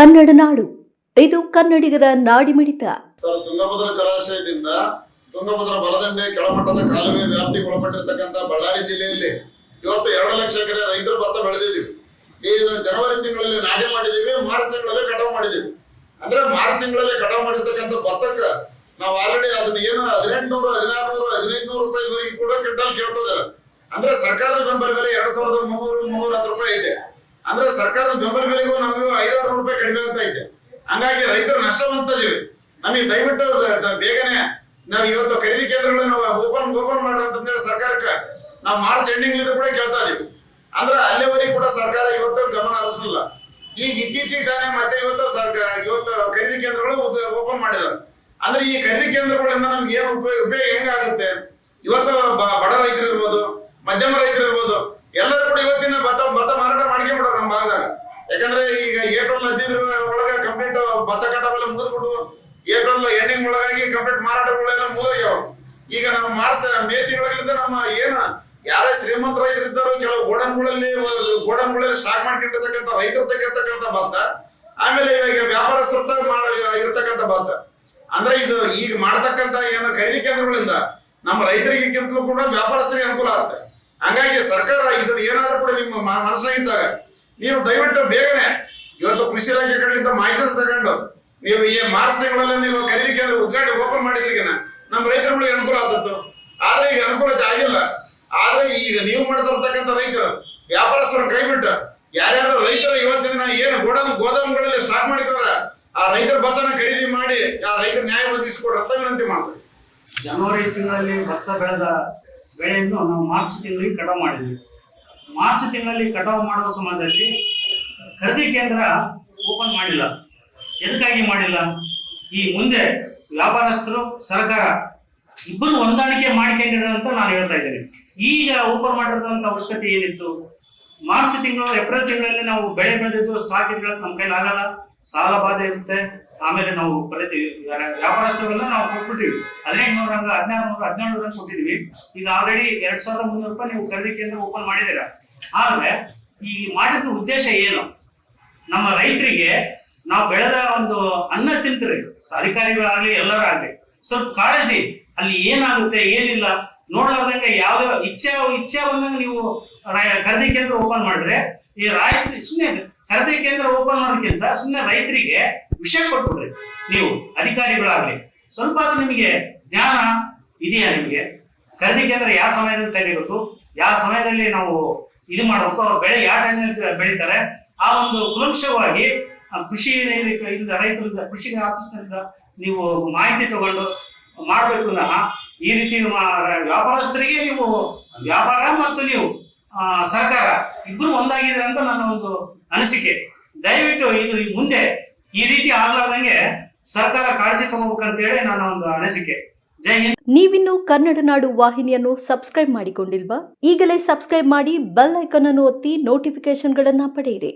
ಕನ್ನಡ ನಾಡು. ಇದು ಕನ್ನಡಿಗರ ನಾಡಿಮಿಡಿತ. ಸರ್, ತುಂಗಭದ್ರ ಜಲಾಶಯದಿಂದ ತುಂಗಭದ್ರ ಬಲದಂಡೆ ಕೆಳಮಟ್ಟದ ಕಾಲುವೆ ವ್ಯಾಪ್ತಿಗೆ ಒಳಪಟ್ಟಿರ್ತಕ್ಕಂಥ ಬಳ್ಳಾರಿ ಜಿಲ್ಲೆಯಲ್ಲಿ ಇವತ್ತು ಎರಡು ಲಕ್ಷ ಎಕರೆ ರೈತರು ಭತ್ತ ಬೆಳೆದಿದ್ದೀವಿ. ಈ ಜನವರಿ ತಿಂಗಳಲ್ಲಿ ನಾಟಿ ಮಾಡಿದೀವಿ ಮಾರ್ಚ್ ತಿಂಗಳಲ್ಲಿ ಕಟಾವು ಮಾಡಿದೀವಿ ಅಂದ್ರೆ ಮಾರ್ಚ್ ತಿಂಗಳಲ್ಲಿ ಕಟಾವು ಮಾಡಿರ್ತಕ್ಕಂಥ ಭತ್ತಕ್ಕ ನಾವು ಆಲ್ರೆಡಿ ಅದನ್ನ ಏನು ಹದಿನೆಂಟುನೂರು ಹದಿನಾರು ಹದಿನೈದು ನೂರು ರೂಪಾಯಿವರೆಗೆ ಕೂಡ ಕ್ವಿಂಟಲ್ ಕೇಳ್ತದ ಅಂದ್ರೆ ಸರ್ಕಾರದ ಬೆಂಬಲ ಬೆಲೆ ಎರಡ್ ಸಾವಿರದ ಮುನ್ನೂರು, ಮುನ್ನೂರ ಹತ್ತು ಅಂದ್ರೆ ಸರ್ಕಾರದ ಬೆಂಬಲ ಬೆಲೆಗೂ ನಮಗೂ ಐದಾರು ರೂಪಾಯಿ ಕಡಿಮೆ ಆಗ್ತಾ ಇದೆ ಹಂಗಾಗಿ ರೈತರು ನಷ್ಟವಂತಿದೀವಿ. ನಮಗೆ ದಯವಿಟ್ಟು ಬೇಗನೆ ನಾವು ಇವತ್ತು ಖರೀದಿ ಕೇಂದ್ರಗಳನ್ನ ಓಪನ್ ಓಪನ್ ಮಾಡ್ರಿ ಅಂತಂದೇಳಿ ಸರ್ಕಾರಕ್ಕೆ ನಾವು ಮಾರ್ಚ್ ಎಂಡಿಂಗ್ ಕೂಡ ಕೇಳ್ತಾ ಇದೀವಿ. ಅಂದ್ರೆ ಅಲ್ಲಿವರೆಗೆ ಕೂಡ ಸರ್ಕಾರ ಇವತ್ತು ಗಮನ ಹರಿಸಲಿಲ್ಲ. ಈಗ ಇತ್ತೀಚೆಗೆ ತಾನೇ ಮತ್ತೆ ಇವತ್ತು ಸರ್ಕಾರ ಇವತ್ತು ಖರೀದಿ ಕೇಂದ್ರಗಳು ಓಪನ್ ಮಾಡಿದ್ದಾರೆ ಅಂದ್ರೆ ಈ ಖರೀದಿ ಕೇಂದ್ರಗಳಿಂದ ನಮ್ಗೆ ಏನು ಉಪಯೋಗ ಉಪಯೋಗ ಹೆಂಗಾಗುತ್ತೆ? ಇವತ್ತು ಬಡ ರೈತರು ಇರ್ಬೋದು ಮಧ್ಯಮ ರೈತರು ಇರ್ಬೋದು ಎಲ್ಲರೂ ಕೂಡ ಇವತ್ತಿನ ಭತ್ತ ಭತ್ತ ಮಾರಾಟ ಮಾಡ್ಕೊಂಡ್ಬಿಡೋರು ನಮ್ಮ ಭಾಗದಾಗ. ಯಾಕಂದ್ರೆ ಈಗ ಏಪ್ರಿಲ್ ಹದಿನೈದರ ಒಳಗ ಕಂಪ್ಲೀಟ್ ಭತ್ತ ಕಟಾವೆಲ್ಲ ಮುಗಿದ್ಬಿಟ್ಟು ಏಪ್ರಿಲ್ ಎಂಡಿಂಗ್ ಒಳಗಾಗಿ ಕಂಪ್ಲೀಟ್ ಮಾರಾಟಗಳೆಲ್ಲ ಮುಗಿದೋಗ್ಯಾವ. ಈಗ ನಾವು ಮಾರ್ಸ ಮೇ ತಿಂಗಳಿಂದ ನಮ್ಮ ಏನ ಯಾರೇ ಶ್ರೀಮಂತ ರೈತರು ಇದ್ದಾರೋ, ಕೆಲವು ಗೋಡನ್ಗಳಲ್ಲಿ ಗೋಡನ್ಗಳಲ್ಲಿ ಸ್ಟಾಕ್ ಮಾಡ್ಕೊಂಡಿರ್ತಕ್ಕಂಥ ರೈತರು ತೆಗಿರ್ತಕ್ಕಂಥ ಭತ್ತ, ಆಮೇಲೆ ಇವಾಗ ವ್ಯಾಪಾರಸ್ಥರ ಮಾಡ ಇರತಕ್ಕಂಥ ಭತ್ತ. ಅಂದ್ರೆ ಇದು ಈಗ ಮಾಡತಕ್ಕಂತ ಏನು ಖರೀದಿ ಕೇಂದ್ರಗಳಿಂದ ನಮ್ಮ ರೈತರಿಗಿಂತಲೂ ಕೂಡ ವ್ಯಾಪಾರಸ್ಥರಿಗೆ ಅನುಕೂಲ ಆಗುತ್ತೆ. ಹಂಗಾಗಿ ಸರ್ಕಾರ ಇದ್ರ ಏನಾದ್ರೂ ಕೂಡ ನಿಮ್ಮ ಮನಸ್ಸಾಗಿದ್ದಾಗ ನೀವು ದಯವಿಟ್ಟು ಬೇಗನೆ ಇವತ್ತು ಕೃಷಿ ಇಲಾಖೆ ಕಡೆಯಿಂದ ಮಾಹಿತಿ ತಗೊಂಡು ನೀವು ಈ ಮಾರ್ಚ್ ನೀವು ಖರೀದಿ ಕೇಂದ್ರ ಉದ್ಘಾಟನೆ ಓಪನ್ ಮಾಡಿದ್ರಿಗೆನ ನಮ್ಮ ರೈತರುಗಳಿಗೆ ಅನುಕೂಲ ಆದದ್ದು. ಆದ್ರೆ ಈಗ ಅನುಕೂಲತೆ ಆಗಿಲ್ಲ. ಆದ್ರೆ ಈಗ ನೀವು ಮಾಡ್ತಾ ಇರ್ತಕ್ಕಂಥ ರೈತರು, ವ್ಯಾಪಾರಸ್ಥರು ಕೈಬಿಟ್ಟು ಯಾರ್ಯಾರು ರೈತರು ಇವತ್ತಿನ ದಿನ ಏನು ಗೋಡಾಮ್ ಗೋದಾಮುಗಳಲ್ಲಿ ಸ್ಟಾಕ್ ಮಾಡಿದಾರ ಆ ರೈತರ ಭತ್ತನ ಖರೀದಿ ಮಾಡಿ ಆ ರೈತರ ನ್ಯಾಯ ಒದಗಿಸಿಕೊಡ್ರಿ ಅಂತ ವಿನಂತಿ ಮಾಡ್ತಾರೆ. ಜನವರಿ ತಿಂಗಳಲ್ಲಿ ಭತ್ತ ಬೆಳೆದ ಬೆಳೆಯನ್ನು ನಾವು ಮಾರ್ಚ್ ತಿಂಗಳಿಗೆ ಕಟಾವು ಮಾಡಿದ್ವಿ. ಮಾರ್ಚ್ ತಿಂಗಳಲ್ಲಿ ಕಟಾವು ಮಾಡುವ ಸಮಯದಲ್ಲಿ ಖರೀದಿ ಕೇಂದ್ರ ಓಪನ್ ಮಾಡಿಲ್ಲ. ಎದಕ್ಕಾಗಿ ಮಾಡಿಲ್ಲ? ಈ ಮುಂದೆ ವ್ಯಾಪಾರಸ್ಥರು, ಸರ್ಕಾರ ಇಬ್ಬರು ಹೊಂದಾಣಿಕೆ ಮಾಡ್ಕೊಂಡಿರಂತ ನಾನು ಹೇಳ್ತಾ ಇದ್ದೇನೆ. ಈಗ ಓಪನ್ ಮಾಡಿರ್ತಕ್ಕಂಥ ಅವಶ್ಯಕತೆ ಏನಿತ್ತು? ಮಾರ್ಚ್ ತಿಂಗಳು, ಏಪ್ರಿಲ್ ತಿಂಗಳಲ್ಲಿ ನಾವು ಬೆಳೆ ಬೆಳೆದಿದ್ದು ಸ್ಟಾಕ್ ಇಟ್ಕೊಳ್ಳೋಕೆ ನಮ್ಮ ಕೈಲಿ ಆಗಲ್ಲ ಸಾಲ ಬಾಧೆ ಇರುತ್ತೆ, ಆಮೇಲೆ ನಾವು ಪ್ರತಿ ವ್ಯಾಪಾರಸ್ಥರೆಲ್ಲ ನಾವು ಕೊಟ್ಬಿಟ್ಟಿವಿ. ಹದಿನೆಂಟು ನೂರ ಹಂಗ ಹದಿನಾರು ನೂರ ಹದಿನೇಳು ನೂರ ಕೊಟ್ಟಿದ್ವಿ. ಈಗ ಆಲ್ರೆಡಿ ಎರಡ್ ಸಾವಿರದ ಮುನ್ನೂರು ರೂಪಾಯಿ ನೀವು ಖರೀದಿ ಕೇಂದ್ರ ಓಪನ್ ಮಾಡಿದ್ದೀರಾ? ಆದ್ರೆ, ಈ ಮಾಡಿದ ಉದ್ದೇಶ ಏನು? ನಮ್ಮ ರೈತರಿಗೆ ನಾವು ಬೆಳೆದ ಒಂದು ಅನ್ನ ತಿಂತೀರಿ. ಅಧಿಕಾರಿಗಳಾಗ್ಲಿ, ಎಲ್ಲರಾಗ್ಲಿ, ಸ್ವಲ್ಪ ಕಾಳಜಿ. ಅಲ್ಲಿ ಏನಾಗುತ್ತೆ, ಏನಿಲ್ಲ, ನೋಡ್ಲಾರ್ದಂಗೆ ಯಾವ್ದೋ ಇಚ್ಛೆ ಇಚ್ಛೆ ಬಂದಂಗೆ ನೀವು ಖರೀದಿ ಕೇಂದ್ರ ಓಪನ್ ಮಾಡಿದ್ರೆ, ಈ ರಾಯ್ ಸುಮ್ಮನೆ ಖರೀದಿ ಕೇಂದ್ರ ಓಪನ್ ಮಾಡೋದಕ್ಕಿಂತ ಸುಮ್ಮನೆ ರೈತರಿಗೆ ವಿಷಯ ಕೊಟ್ಬಿಡ್ರಿ. ನೀವು ಅಧಿಕಾರಿಗಳಾಗ್ಲಿ. ಸ್ವಲ್ಪ ಅದು ನಿಮಗೆ ಜ್ಞಾನ ಇದೆಯಾ ನಿಮಗೆ? ಖರೀದಿ ಕೇಂದ್ರ ಯಾವ ಸಮಯದಲ್ಲಿ ತೆಗಿಬೇಕು? ಯಾವ ಸಮಯದಲ್ಲಿ ನಾವು ಇದು ಮಾಡಬೇಕು? ಅವ್ರ ಬೆಳೆ ಯಾವ ಟೈಮಲ್ಲಿ ಬೆಳೀತಾರೆ? ಆ ಒಂದು ಕುಲಂಶವಾಗಿ ಕೃಷಿ ಇಲ್ಲದ ರೈತರಿಂದ ಕೃಷಿ ಆಫೀಸ್ನಿಂದ ನೀವು ಮಾಹಿತಿ ತಗೊಂಡು ಮಾಡಬೇಕು ಈ ರೀತಿ ವ್ಯಾಪಾರಸ್ಥರಿಗೆ ನೀವು ವ್ಯಾಪಾರ ಮತ್ತು ನೀವು ಸರ್ಕಾರ ಇಬ್ಬರು ಒಂದಾಗಿದ್ದಾರೆ ಅಂತ ನನ್ನ ಒಂದು ಅನಿಸಿಕೆ. ದಯವಿಟ್ಟು ಇದು ಮುಂದೆ ಈ ರೀತಿ ಆಗ್ಲಾರ್ದಂಗೆ ಸರ್ಕಾರ ಕಾಳಜಿ ತಗೋಬೇಕಂತೇಳಿ ನನ್ನ ಒಂದು ಅನಿಸಿಕೆ. ಜೈ ಹಿಂದ್. ನೀವಿನ್ನು ಕನ್ನಡ ನಾಡು ವಾಹಿನಿಯನ್ನು ಸಬ್ಸ್ಕ್ರೈಬ್ ಮಾಡಿಕೊಂಡಿಲ್ವಾ? ಈಗಲೇ ಸಬ್ಸ್ಕ್ರೈಬ್ ಮಾಡಿ ಬೆಲ್ ಐಕಾನ್ ಅನ್ನು ಒತ್ತಿ ನೋಟಿಫಿಕೇಶನ್ಗಳನ್ನು ಪಡೆಯಿರಿ.